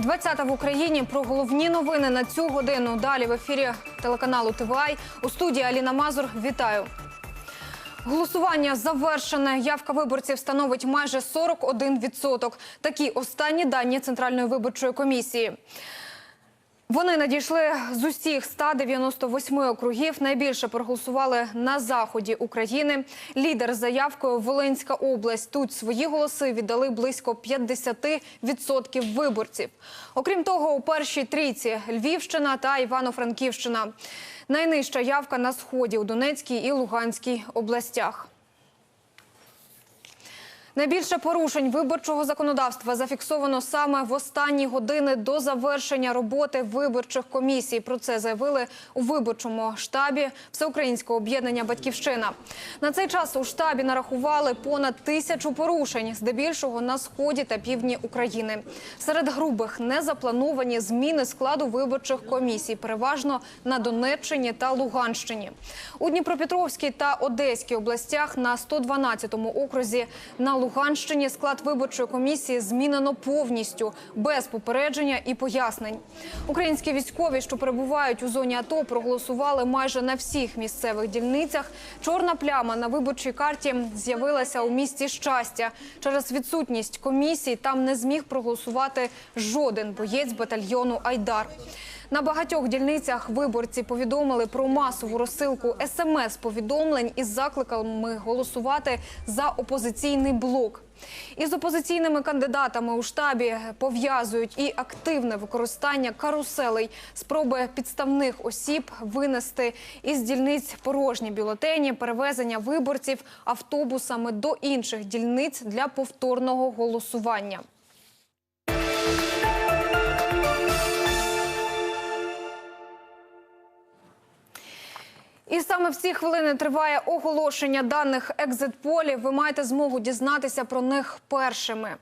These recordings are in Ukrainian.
20 в Україні про головні новини на цю годину. Далі в ефірі телеканалу ТВАЙ. У студії Аліна Мазур. Вітаю. Голосування завершене. Явка виборців становить майже 41%. Такі останні дані Центральної виборчої комісії. Вони надійшли з усіх 198 округів. Найбільше проголосували на заході України. Лідер з заявкою Волинська область. Тут свої голоси віддали близько 50% виборців. Окрім того, у першій трійці Львівщина та Івано-Франківщина. Найнижча явка на сході у Донецькій і Луганській областях. Найбільше порушень виборчого законодавства зафіксовано саме в останні години до завершення роботи виборчих комісій. Про це заявили у виборчому штабі Всеукраїнського об'єднання Батьківщина. На цей час у штабі нарахували понад тисячу порушень, здебільшого на сході та півдні України. Серед грубих незаплановані зміни складу виборчих комісій, переважно на Донеччині та Луганщині. У Дніпропетровській та Одеській областях на 112-му окрузі на Луганщині склад виборчої комісії змінено повністю без попередження і пояснень. Українські військові, що перебувають у зоні АТО, проголосували майже на всіх місцевих дільницях. Чорна пляма на виборчій карті з'явилася у місті щастя. Через відсутність комісій там не зміг проголосувати жоден боєць батальйону Айдар. На багатьох дільницях виборці повідомили про масову розсилку смс-повідомлень із закликами голосувати за опозиційний блок. Із опозиційними кандидатами у штабі пов'язують і активне використання каруселей, спроби підставних осіб винести із дільниць порожні бюлетені, перевезення виборців автобусами до інших дільниць для повторного голосування. І саме в ці хвилини триває оголошення даних екзит-полів. Ви маєте змогу дізнатися про них першими.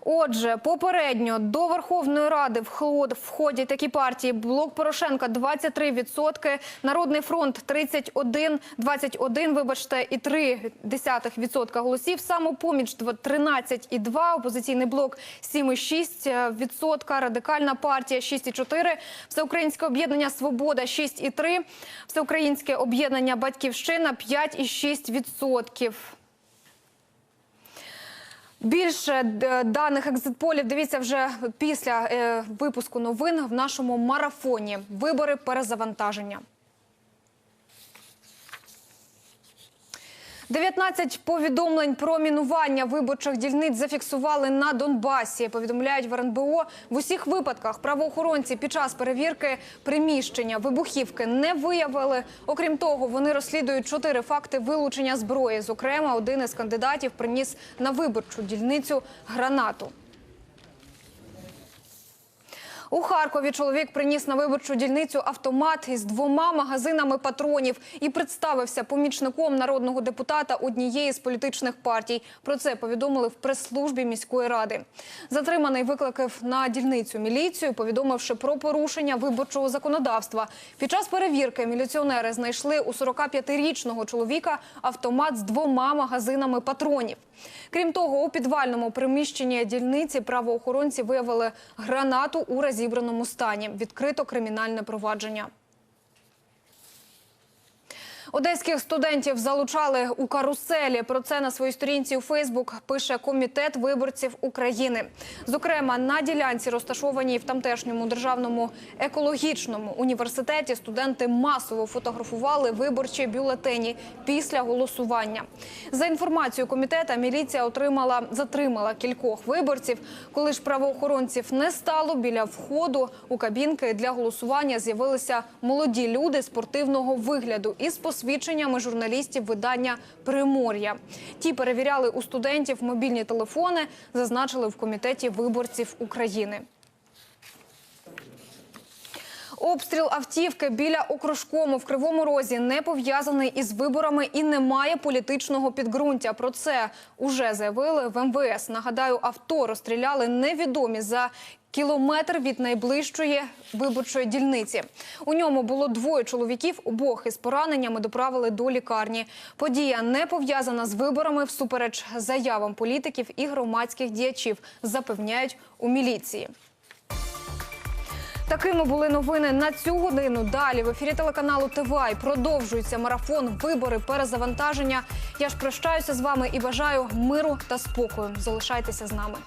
Отже, попередньо до Верховної Ради вход- входять такі партії: Блок Порошенка 23%, Народний фронт 31, 21, вибачте, і 3% голосів. Самопоміч 13,2, опозиційний блок 7,6%, радикальна партія 6,4%, Всеукраїнське об'єднання Свобода 6,3%, Всеукраїнське об'єднання Батьківщина 5,6%. Більше даних екзитполів дивіться вже після е, випуску новин в нашому марафоні. Вибори перезавантаження. 19 повідомлень про мінування виборчих дільниць зафіксували на Донбасі. Повідомляють в РНБО. В усіх випадках правоохоронці під час перевірки приміщення вибухівки не виявили. Окрім того, вони розслідують чотири факти вилучення зброї. Зокрема, один із кандидатів приніс на виборчу дільницю гранату. У Харкові чоловік приніс на виборчу дільницю автомат із двома магазинами патронів і представився помічником народного депутата однієї з політичних партій. Про це повідомили в прес-службі міської ради. Затриманий викликав на дільницю міліцію, повідомивши про порушення виборчого законодавства. Під час перевірки міліціонери знайшли у 45-річного чоловіка автомат з двома магазинами патронів. Крім того, у підвальному приміщенні дільниці правоохоронці виявили гранату у розібраному стані. Відкрито кримінальне провадження. Одеських студентів залучали у каруселі. Про це на своїй сторінці у Фейсбук пише комітет виборців України. Зокрема, на ділянці, розташованій в тамтешньому державному екологічному університеті, студенти масово фотографували виборчі бюлетені після голосування. За інформацією комітета, міліція отримала затримала кількох виборців. Коли ж правоохоронців не стало біля входу у кабінки для голосування з'явилися молоді люди спортивного вигляду із посвідченнями журналістів видання Примор'я. Ті перевіряли у студентів мобільні телефони, зазначили в комітеті виборців України. Обстріл автівки біля окружкому в Кривому Розі не пов'язаний із виборами і не має політичного підґрунтя. Про це уже заявили в МВС. Нагадаю, авто розстріляли невідомі за кілометр від найближчої виборчої дільниці. У ньому було двоє чоловіків. Обох із пораненнями доправили до лікарні. Подія не пов'язана з виборами всупереч заявам політиків і громадських діячів, запевняють у міліції. Такими були новини на цю годину. Далі в ефірі телеканалу ТВАЙ продовжується марафон вибори перезавантаження. Я ж прощаюся з вами і бажаю миру та спокою. Залишайтеся з нами.